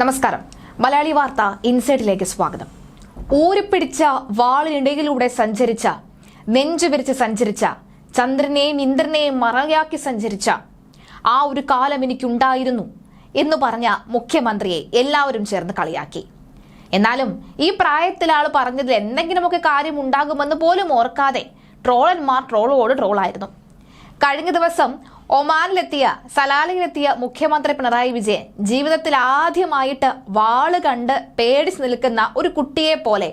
നമസ്കാരം. മലയാളി വാർത്ത ഇൻസൈഡിലേക്ക് സ്വാഗതം. ഊരിപ്പിടിച്ച വാളിനിടയിലൂടെ സഞ്ചരിച്ച നെഞ്ചു വിരിച്ച് സഞ്ചരിച്ച ചന്ദ്രനെയും ഇന്ദ്രനെയും മറയാക്കി സഞ്ചരിച്ച ആ ഒരു കാലം എനിക്കുണ്ടായിരുന്നു എന്ന് പറഞ്ഞ മുഖ്യമന്ത്രിയെ എല്ലാവരും ചേർന്ന് കളിയാക്കി. എന്നാലും ഈ പ്രായത്തിൽ ആൾ പറഞ്ഞതിൽ എന്തെങ്കിലുമൊക്കെ കാര്യം ഉണ്ടാകുമെന്ന് പോലും ഓർക്കാതെ ട്രോളന്മാർ ട്രോളോട് ട്രോളായിരുന്നു. കഴിഞ്ഞ ദിവസം ഒമാനിലെത്തിയ സലാലയിലെത്തിയ മുഖ്യമന്ത്രി പിണറായി വിജയൻ ജീവിതത്തിൽ ആദ്യമായിട്ട് വാൾ കണ്ട് പേടിച്ച് നിൽക്കുന്ന ഒരു കുട്ടിയെ പോലെ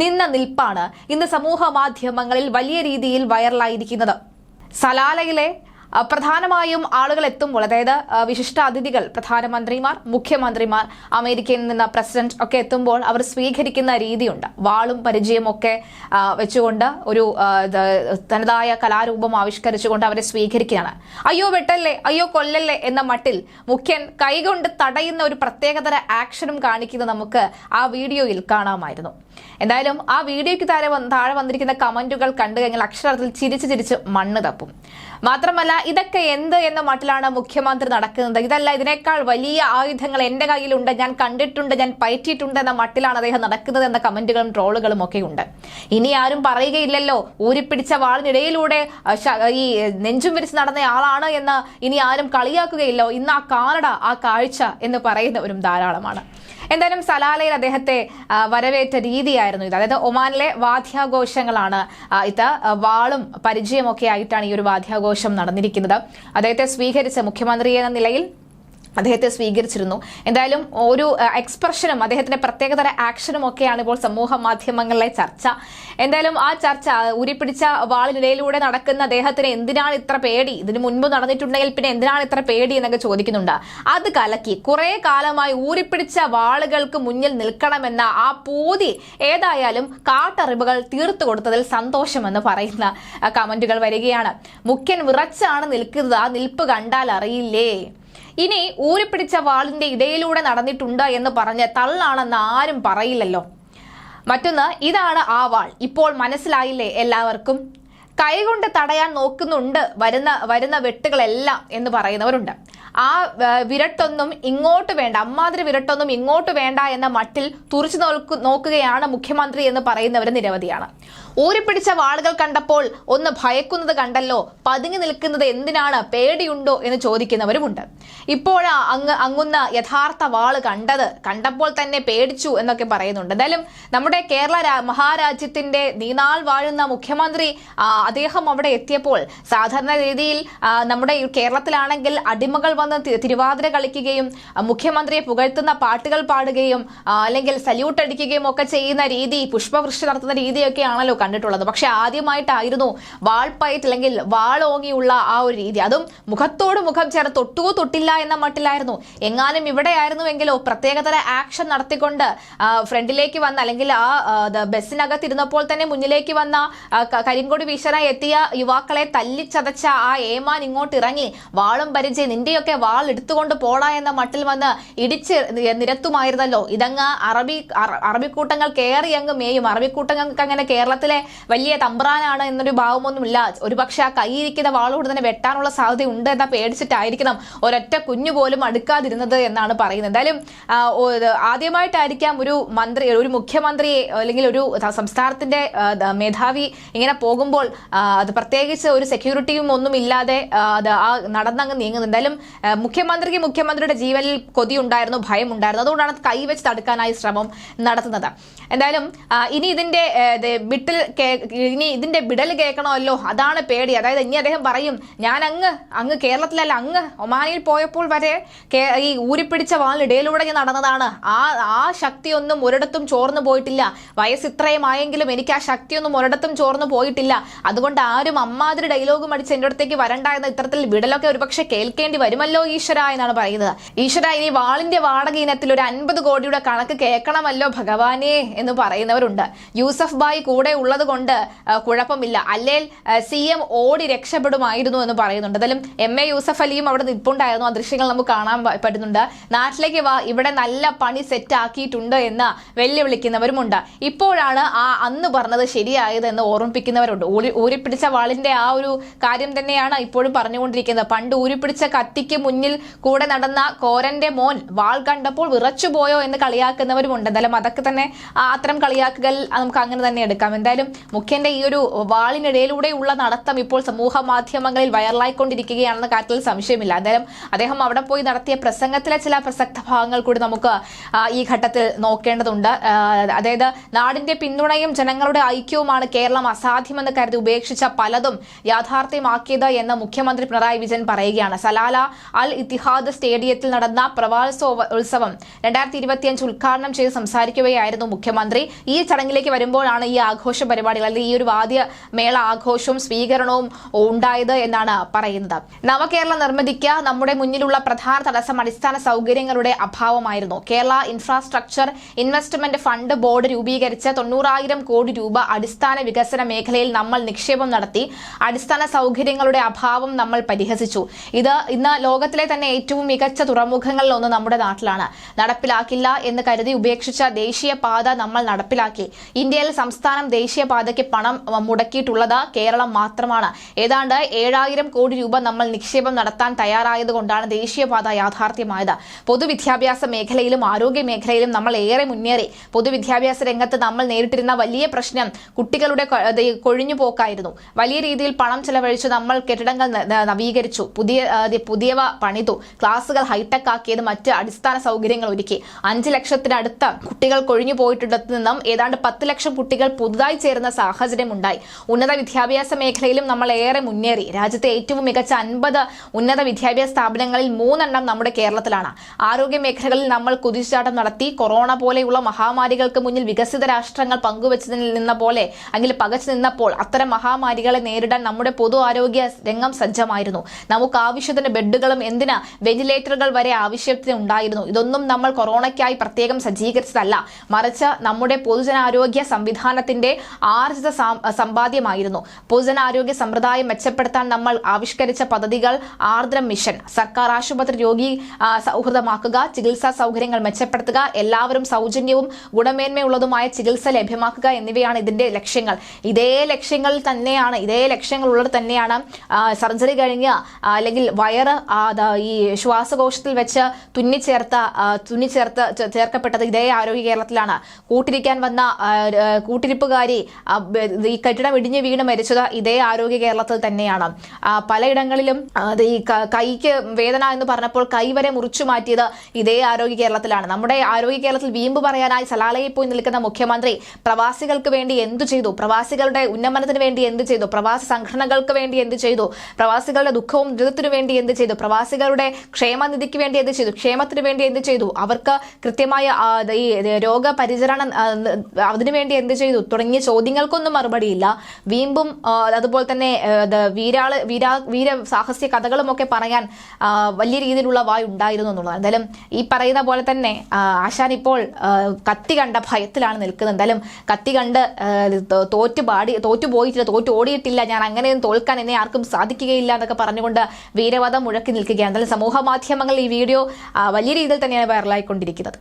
നിന്ന നിൽപ്പാണ് ഇന്ന് സമൂഹ മാധ്യമങ്ങളിൽ വലിയ രീതിയിൽ വൈറലായിരിക്കുന്നത്. സലാലയിലെ പ്രധാനമായും ആളുകൾ എത്തുമ്പോൾ അതായത് വിശിഷ്ട അതിഥികൾ പ്രധാനമന്ത്രിമാർ മുഖ്യമന്ത്രിമാർ അമേരിക്കയിൽ നിന്ന് പ്രസിഡന്റ് ഒക്കെ എത്തുമ്പോൾ അവർ സ്വീകരിക്കുന്ന രീതിയുണ്ട്. വാളും പരിചയം ഒക്കെ വെച്ചുകൊണ്ട് ഒരു തനതായ കലാരൂപം ആവിഷ്കരിച്ചുകൊണ്ട് അവരെ സ്വീകരിക്കുകയാണ്. അയ്യോ വെട്ടല്ലേ അയ്യോ കൊല്ലല്ലേ എന്ന മട്ടിൽ മുഖ്യൻ കൈകൊണ്ട് തടയുന്ന ഒരു പ്രത്യേകതര ആക്ഷനും കാണിക്കുന്നത് നമുക്ക് ആ വീഡിയോയിൽ കാണാമായിരുന്നു. എന്തായാലും ആ വീഡിയോയ്ക്ക് താഴെ താഴെ വന്നിരിക്കുന്ന കമന്റുകൾ കണ്ടു കഴിഞ്ഞാൽ അക്ഷരാർത്ഥത്തിൽ ചിരിച്ച് ചിരിച്ച് മണ്ണ് തപ്പും. മാത്രമല്ല ഇതൊക്കെ എന്ത് എന്ന മട്ടിലാണ് മുഖ്യമന്ത്രി നടക്കുന്നത്. ഇതല്ല ഇതിനേക്കാൾ വലിയ ആയുധങ്ങൾ എന്റെ കയ്യിലുണ്ട് ഞാൻ കണ്ടിട്ടുണ്ട് ഞാൻ പയറ്റിയിട്ടുണ്ട് എന്ന മട്ടിലാണ് അദ്ദേഹം നടക്കുന്നത് എന്ന കമന്റുകളും ട്രോളുകളും ഒക്കെ ഉണ്ട്. ഇനി ആരും പറയുകയില്ലല്ലോ ഊരിപ്പിടിച്ച വാളിനിടയിലൂടെ ഈ നെഞ്ചും വിരിച്ച് നടന്ന ആളാണ് എന്ന് ഇനി ആരും കളിയാക്കുകയില്ലോ. ഇന്ന് ആ കാനഡ ആ കാഴ്ച എന്ന് പറയുന്നവരും ധാരാളമാണ്. എന്തായാലും സലാലയിൽ അദ്ദേഹത്തെ വരവേറ്റ രീതിയായിരുന്നു ഇത്. അതായത് ഒമാനിലെ വാദ്യാഘോഷങ്ങളാണ് ഇത് വാളും പരിചയമൊക്കെ ആയിട്ടാണ് ഈ ഒരു വാദ്യാഘോഷം നടന്നിരിക്കുന്നത്. അദ്ദേഹത്തെ സ്വീകരിച്ച മുഖ്യമന്ത്രി എന്ന നിലയിൽ അദ്ദേഹത്തെ സ്വീകരിച്ചിരുന്നു. എന്തായാലും ഒരു എക്സ്പ്രഷനും അദ്ദേഹത്തിന്റെ പ്രത്യേകതര ആക്ഷനും ഒക്കെയാണ് ഇപ്പോൾ സമൂഹ മാധ്യമങ്ങളിലെ ചർച്ച. എന്തായാലും ആ ചർച്ച ഉരിപ്പിടിച്ച വാളിനിടയിലൂടെ നടക്കുന്ന അദ്ദേഹത്തിന് എന്തിനാണ് ഇത്ര പേടി? ഇതിനു മുൻപ് നടന്നിട്ടുണ്ടെങ്കിൽ പിന്നെ എന്തിനാണ് ഇത്ര പേടി എന്നൊക്കെ ചോദിക്കുന്നുണ്ട്. അത് കലക്കി കുറെ കാലമായി ഊരിപ്പിടിച്ച വാളുകൾക്ക് മുന്നിൽ നിൽക്കണമെന്ന ആ പൂതി ഏതായാലും കാട്ടറിവുകൾ തീർത്തു കൊടുത്തതിൽ സന്തോഷമെന്ന് പറയുന്ന കമന്റുകൾ വരികയാണ്. മുഖ്യൻ വിറച്ചാണ് നിൽക്കുന്നത്. ആ നിൽപ്പ് കണ്ടാൽ അറിയില്ലേ? ഇനി ഊരിപ്പിടിച്ച വാളിന്റെ ഇടയിലൂടെ നടന്നിട്ടുണ്ട് എന്ന് പറഞ്ഞ് തള്ളാണെന്ന് ആരും പറയില്ലല്ലോ. മറ്റൊന്ന് ഇതാണ് ആ വാൾ. ഇപ്പോൾ മനസ്സിലായില്ലേ എല്ലാവർക്കും? കൈകൊണ്ട് തടയാൻ നോക്കുന്നുണ്ട് വരുന്ന വരുന്ന വെട്ടുകളെല്ലാം എന്ന് പറയുന്നവരുണ്ട്. ആ വിരട്ടൊന്നും ഇങ്ങോട്ട് വേണ്ട അമ്മാതിരി വിരട്ടൊന്നും ഇങ്ങോട്ട് വേണ്ട എന്ന മട്ടിൽ തുറച്ചു നോക്കു നോക്കുകയാണ് മുഖ്യമന്ത്രി എന്ന് പറയുന്നവർ നിരവധിയാണ്. ഊരിപ്പിടിച്ച വാളുകൾ കണ്ടപ്പോൾ ഒന്ന് ഭയക്കുന്നത് കണ്ടല്ലോ പതുങ്ങി നിൽക്കുന്നത് എന്തിനാണ് പേടിയുണ്ടോ എന്ന് ചോദിക്കുന്നവരുമുണ്ട്. ഇപ്പോഴാ അങ്ങ് അങ്ങുന്ന യഥാർത്ഥ വാൾ കണ്ടത് കണ്ടപ്പോൾ തന്നെ പേടിച്ചു എന്നൊക്കെ പറയുന്നുണ്ട്. എന്തായാലും നമ്മുടെ കേരള മഹാരാജ്യത്തിന്റെ നീനാൾ വാഴുന്ന മുഖ്യമന്ത്രി അദ്ദേഹം അവിടെ എത്തിയപ്പോൾ സാധാരണ രീതിയിൽ നമ്മുടെ കേരളത്തിലാണെങ്കിൽ അടിമകൾ തി- തിരുവാതിര കളിക്കുകയും മുഖ്യമന്ത്രിയെ പുകഴ്ത്തുന്ന പാട്ടുകൾ പാടുകയും അല്ലെങ്കിൽ സല്യൂട്ട് അടിക്കുകയും ഒക്കെ ചെയ്യുന്ന രീതി പുഷ്പവൃഷ്ടി നടത്തുന്ന രീതിയൊക്കെ ആണല്ലോ കണ്ടിട്ടുള്ളത്. പക്ഷെ ആദ്യമായിട്ടായിരുന്നു വാൾപ്പയറ്റ് അല്ലെങ്കിൽ വാളോങ്ങിയുള്ള ആ ഒരു രീതി. അതും മുഖത്തോട് മുഖം ചേർന്ന് തൊട്ടുകോ തൊട്ടില്ല എന്ന മട്ടിലായിരുന്നു. എങ്ങാനും ഇവിടെയായിരുന്നുവെങ്കിലോ പ്രത്യേകതര ആക്ഷൻ നടത്തിക്കൊണ്ട് ഫ്രണ്ടിലേക്ക് വന്ന അല്ലെങ്കിൽ ആ ബസ്സിനകത്തിരുന്നപ്പോൾ തന്നെ മുന്നിലേക്ക് വന്ന കരിങ്കൊടി വീശനായി എത്തിയ യുവാക്കളെ തല്ലിച്ചതച്ച ആ ഏമാൻ ഇങ്ങോട്ട് ഇറങ്ങി വാളും പരിചയം നിന്റെയൊക്കെ വാൾ എടുത്തുകൊണ്ട് പോടാ എന്ന മട്ടിൽ വന്ന് ഇടിച്ച് നിരത്തുമായിരുന്നല്ലോ. ഇതങ്ങ് അറബി അറബിക്കൂട്ടങ്ങൾ കയറി അങ്ങ് മേയും. അറബിക്കൂട്ടങ്ങൾക്ക് അങ്ങനെ കേരളത്തിലെ വലിയ തമ്പ്രാനാണ് എന്നൊരു ഭാവമൊന്നുമില്ല. ഒരുപക്ഷെ ആ കൈയിരിക്കുന്ന വാളോട് തന്നെ വെട്ടാനുള്ള സാധ്യത ഉണ്ട് എന്ന പേടിച്ചിട്ടായിരിക്കണം ഒരൊറ്റ കുഞ്ഞു പോലും അടുക്കാതിരുന്നത് എന്നാണ് പറയുന്നത്. എന്തായാലും ആദ്യമായിട്ടായിരിക്കാം ഒരു മന്ത്രി ഒരു മുഖ്യമന്ത്രിയെ അല്ലെങ്കിൽ ഒരു സംസ്ഥാനത്തിന്റെ മേധാവി ഇങ്ങനെ പോകുമ്പോൾ അത് പ്രത്യേകിച്ച് ഒരു സെക്യൂരിറ്റിയും ഒന്നും ഇല്ലാതെ അത് ആ നടന്നങ്ങ് നീങ്ങുന്നത്. എന്തായാലും മുഖ്യമന്ത്രിക്ക് മുഖ്യമന്ത്രിയുടെ ജീവനിൽ കൊതിയുണ്ടായിരുന്നു ഭയമുണ്ടായിരുന്നു. അതുകൊണ്ടാണ് അത് കൈവച്ച് തടുക്കാനായി ശ്രമം നടത്തുന്നത്. എന്തായാലും ഇനി ഇതിന്റെ വിട്ടൽ ഇനി ഇതിന്റെ വിടൽ കേൾക്കണമല്ലോ. അതാണ് പേടി. അതായത് ഇനി അദ്ദേഹം പറയും ഞാൻ അങ്ങ് അങ്ങ് കേരളത്തിലല്ല അങ്ങ് ഒമാനിൽ പോയപ്പോൾ വരെ ഈ ഊരിപ്പിടിച്ച വാളിനിടയിലൂടെ ഞാൻ നടന്നതാണ്. ആ ആ ശക്തിയൊന്നും ഒരിടത്തും ചോർന്നു പോയിട്ടില്ല. വയസ്സ് ഇത്രയുമായെങ്കിലും എനിക്ക് ആ ശക്തിയൊന്നും ഒരിടത്തും ചോർന്നു പോയിട്ടില്ല. അതുകൊണ്ട് ആരും അമ്മാതിരി ഡയലോഗും അടിച്ച് എന്റെ അടുത്തേക്ക് വരണ്ട എന്ന ഇത്തരത്തിൽ വിടലൊക്കെ ഒരുപക്ഷെ കേൾക്കേണ്ടി വരുമല്ലോ ഈശ്വര എന്നാണ് പറയുന്നത്. ഈശ്വര ഇനി വാളിന്റെ വാടക ഇനത്തിൽ ഒരു അൻപത് കോടിയുടെ കണക്ക് കേൾക്കണമല്ലോ ഭഗവാനെ എന്ന് പറയുന്നവരുണ്ട്. യൂസഫ് ബായി കൂടെ ഉള്ളത് കൊണ്ട് കുഴപ്പമില്ല. അല്ലേൽ സി എം ഓടി രക്ഷപ്പെടുമായിരുന്നു എന്ന് പറയുന്നുണ്ട്. എന്തായാലും എം എ യൂസഫ് അലിയും അവിടെ നിൽപ്പുണ്ടായിരുന്നു. ആ ദൃശ്യങ്ങൾ നമുക്ക് കാണാൻ പറ്റുന്നുണ്ട്. നാട്ടിലേക്ക് വാ ഇവിടെ നല്ല പണി സെറ്റ് ആക്കിയിട്ടുണ്ട് എന്ന് വെല്ലുവിളിക്കുന്നവരുമുണ്ട്. ഇപ്പോഴാണ് ആ അന്ന് പറഞ്ഞത് ശരിയായത് എന്ന് ഓർമ്മിപ്പിക്കുന്നവരുണ്ട്. ഊരി ഊരിപ്പിടിച്ച വാളിന്റെ ആ ഒരു കാര്യം തന്നെയാണ് ഇപ്പോഴും പറഞ്ഞുകൊണ്ടിരിക്കുന്നത്. പണ്ട് ഊരിപ്പിടിച്ച കത്തിക്ക് മുന്നിൽ കൂടെ നടന്ന കോരന്റെ മോൻ വാൾ കണ്ടപ്പോൾ വിറച്ചുപോയോ എന്ന് കളിയാക്കുന്നവരുമുണ്ട്. എന്തായാലും അതൊക്കെ തന്നെ അത്തരം കളിയാക്കുകൾ നമുക്ക് അങ്ങനെ തന്നെ എടുക്കാം. എന്തായാലും മുഖ്യന്റെ ഈ ഒരു വാളിനിടയിലൂടെയുള്ള നടത്തം ഇപ്പോൾ സമൂഹ മാധ്യമങ്ങളിൽ വൈറലായിക്കൊണ്ടിരിക്കുകയാണെന്ന കാര്യത്തിൽ സംശയമില്ല. എന്തായാലും അദ്ദേഹം അവിടെ പോയി നടത്തിയ പ്രസംഗത്തിലെ ചില പ്രസക്ത ഭാഗങ്ങൾ കൂടി നമുക്ക് ഈ ഘട്ടത്തിൽ നോക്കേണ്ടതുണ്ട്. അതായത് നാടിന്റെ പിന്തുണയും ജനങ്ങളുടെ ഐക്യവുമാണ് കേരളം അസാധ്യമെന്ന് കരുതി ഉപേക്ഷിച്ച പലതും യാഥാർത്ഥ്യമാക്കിയത് എന്ന് മുഖ്യമന്ത്രി പിണറായി വിജയൻ പറയുകയാണ്. സലാല അൽ ഇത്തിഹാദ് സ്റ്റേഡിയത്തിൽ നടന്ന പ്രവാസോത്സവം രണ്ടായിരത്തി ഇരുപത്തിയഞ്ച് ഉദ്ഘാടനം ചെയ്ത് സംസാരിക്കുകയായിരുന്നു മുഖ്യമന്ത്രി. ഈ ചടങ്ങിലേക്ക് വരുമ്പോഴാണ് ഈ ആഘോഷ പരിപാടികൾ അല്ലെങ്കിൽ ഈ ഒരു വാദ്യ മേള ആഘോഷവും സ്വീകരണവും ഉണ്ടായത് എന്നാണ് പറയുന്നത്. നവകേരള നിർമ്മിതിക്ക് നമ്മുടെ മുന്നിലുള്ള പ്രധാന തടസ്സം അടിസ്ഥാന സൗകര്യങ്ങളുടെ അഭാവമായിരുന്നു. Kerala infrastructure investment fund board രൂപീകരിച്ച് തൊണ്ണൂറായിരം കോടി രൂപ അടിസ്ഥാന വികസന മേഖലയിൽ നമ്മൾ നിക്ഷേപം നടത്തി. അടിസ്ഥാന സൗകര്യങ്ങളുടെ അഭാവം നമ്മൾ പരിഹസിച്ചു. ഇത് ഇന്ന് ലോകത്തിലെ തന്നെ ഏറ്റവും മികച്ച തുറമുഖങ്ങളിൽ ഒന്ന് നമ്മുടെ നാട്ടിലാണ്. നടപ്പിലാക്കില്ല എന്ന് കരുതി ഉപേക്ഷിച്ച ദേശീയ പാത നമ്മൾ നടപ്പിലാക്കി. ഇന്ത്യയിൽ സംസ്ഥാനം ദേശീയ പാതയ്ക്ക് പണം മുടക്കിയിട്ടുള്ളത് കേരളം മാത്രമാണ്. ഏതാണ്ട് ഏഴായിരം കോടി രൂപ നമ്മൾ നിക്ഷേപം നടത്താൻ തയ്യാറായതുകൊണ്ടാണ് ദേശീയപാത യാഥാർത്ഥ്യമായത്. പൊതുവിദ്യാഭ്യാസ മേഖലയിലും ആരോഗ്യ മേഖലയിലും നമ്മൾ ഏറെ മുന്നേറി. പൊതുവിദ്യാഭ്യാസ രംഗത്ത് നമ്മൾ നേരിട്ടിരുന്ന വലിയ പ്രശ്നം കുട്ടികളുടെ കൊഴിഞ്ഞുപോക്കായിരുന്നു കൊഴിഞ്ഞു പോക്കായിരുന്നു. വലിയ രീതിയിൽ പണം ചെലവഴിച്ച് നമ്മൾ കെട്ടിടങ്ങൾ നവീകരിച്ചു. പുതിയ പുതിയവ പണിതു. ക്ലാസുകൾ ഹൈടെക് ആക്കിയത് മറ്റ് അടിസ്ഥാന സൗകര്യങ്ങൾ ഒരുക്കി. അഞ്ച് ലക്ഷത്തിനടുത്ത് കുട്ടികൾ കൊഴിഞ്ഞു പോയിട്ടുള്ളത് നിന്നും ഏതാണ്ട് പത്ത് ലക്ഷം കുട്ടികൾ പുതുതായി ചേരുന്ന സാഹചര്യമുണ്ടായി ഉന്നത വിദ്യാഭ്യാസ മേഖലയിലും നമ്മൾ ഏറെ മുന്നേറി. രാജ്യത്തെ ഏറ്റവും മികച്ച അൻപത് ഉന്നത വിദ്യാഭ്യാസ സ്ഥാപനങ്ങളിൽ മൂന്നെണ്ണം നമ്മുടെ കേരളത്തിലാണ്. ആരോഗ്യ മേഖലകളിൽ നമ്മൾ കുതിച്ചുചാട്ടം നടത്തി. കൊറോണ പോലെയുള്ള മഹാമാരികൾക്ക് മുന്നിൽ വികസിത രാഷ്ട്രങ്ങൾ പങ്കുവച്ചു നിന്ന പോലെ അല്ലെങ്കിൽ പകച്ചു നിന്നപ്പോൾ അത്തരം മഹാമാരികളെ നേരിടാൻ നമ്മുടെ പൊതു ആരോഗ്യ രംഗം സജ്ജമായിരുന്നു. നമുക്ക് ആവശ്യത്തിന് ബെഡുകളും എന്തിനാ വെന്റിലേറ്ററുകൾ വരെ ആവശ്യത്തിന് ഉണ്ടായിരുന്നു? ഇതൊന്നും നമ്മൾ കൊറോണയ്ക്കായി പ്രത്യേകം സജ്ജീകരിച്ചതല്ല. മറിച്ച് നമ്മുടെ പൊതുജനാരോഗ്യ സംവിധാനത്തിന്റെ ആർജിത സമ്പാദ്യമായിരുന്നു. പൊതുജനാരോഗ്യ സമ്പ്രദായം മെച്ചപ്പെടുത്താൻ നമ്മൾ ആവിഷ്കരിച്ച പദ്ധതികൾ ആർദ്രം മിഷൻ. സർക്കാർ ആശുപത്രി രോഗി സൗഹൃദമാക്കുക ചികിത്സാ സൗകര്യങ്ങൾ മെച്ചപ്പെടുത്തുക എല്ലാവരും സൗജന്യവും ഗുണമേന്മയുള്ളതുമായ ചികിത്സ ലഭ്യമാക്കുക എന്നിവയാണ് ഇതിന്റെ ലക്ഷ്യങ്ങൾ. ഇതേ ലക്ഷ്യങ്ങളിൽ തന്നെയാണ് ഇതേ ലക്ഷ്യങ്ങളുള്ളത് തന്നെയാണ് സർജറി കഴിഞ്ഞ് അല്ലെങ്കിൽ വയറ് ദാ ഈ ശ്വാസകോശത്തിൽ വെച്ച് തുന്നിച്ചേർത്ത തുന്നിച്ചേർത്ത് ചേർക്കപ്പെട്ടത് ഇതേ ആരോഗ്യ കേരളത്തിലാണ്. കൂട്ടിരിക്കാൻ വന്ന കൂട്ടിരിപ്പുകാരി ഈ കെട്ടിടം ഇടിഞ്ഞു വീണ് മരിച്ചത് ഇതേ ആരോഗ്യ കേരളത്തിൽ തന്നെയാണ്. പലയിടങ്ങളിലും അത് ഈ കൈക്ക് വേദന എന്ന് പറഞ്ഞപ്പോൾ കൈ വരെ മുറിച്ചു മാറ്റിയത് ഇതേ ആരോഗ്യ കേരളത്തിലാണ്. നമ്മുടെ ആരോഗ്യ കേരളത്തിൽ വീമ്പ് പറയാനായി സലാലയിൽ പോയി നിൽക്കുന്ന മുഖ്യമന്ത്രി പ്രവാസികൾക്ക് വേണ്ടി എന്തു ചെയ്തു? പ്രവാസികളുടെ ഉന്നമനത്തിന് വേണ്ടി എന്ത് ചെയ്തു? പ്രവാസി സംഘടനകൾക്ക് വേണ്ടി എന്ത് ചെയ്തു? പ്രവാസികളുടെ ദുഃഖവും ദുരിതത്തിനു വേണ്ടി എന്ത് ചെയ്തു? പ്രവാസികളുടെ ക്ഷേമനിധിക്ക് വേണ്ടി എന്ത് ചെയ്തു? ക്ഷേമത്തിന് വേണ്ടി എന്ത് ചെയ്തു? അവർക്ക് കൃത്യമായ ഈ രോഗപരിചരണം അതിനുവേണ്ടി എന്ത് ചെയ്തു? തുടങ്ങിയ ചോദ്യങ്ങൾക്കൊന്നും മറുപടിയില്ല. വീമ്പും അതുപോലെ തന്നെ വീരാൾ വീരാ വീര സാഹസ്യ കഥകളുമൊക്കെ പറയാൻ വലിയ രീതിയിലുള്ള വായു ഉണ്ടായിരുന്നു എന്നുള്ളത് എന്തായാലും ഈ പറയുന്ന പോലെ തന്നെ ആശാൻ ഇപ്പോൾ കത്തി കണ്ട ഭയത്തിലാണ് നിൽക്കുന്നത്. എന്തായാലും കത്തി കണ്ട് തോറ്റു പാടി തോറ്റു പോയിട്ടില്ല തോറ്റു ഓടിയിട്ടില്ല ഞാൻ അങ്ങനെയൊന്നും തോൽക്കാൻ എന്നെ ആർക്കും സാധിക്കുകയില്ല എന്നൊക്കെ പറഞ്ഞുകൊണ്ട് വീരവധം മുഴക്കി നിൽക്കുകയാണ് എന്നാലും സമൂഹ മാധ്യമങ്ങളിൽ ഈ വീഡിയോ വലിയ രീതിയിൽ തന്നെയാണ് വൈറലായിക്കൊണ്ടിരിക്കുന്നത്.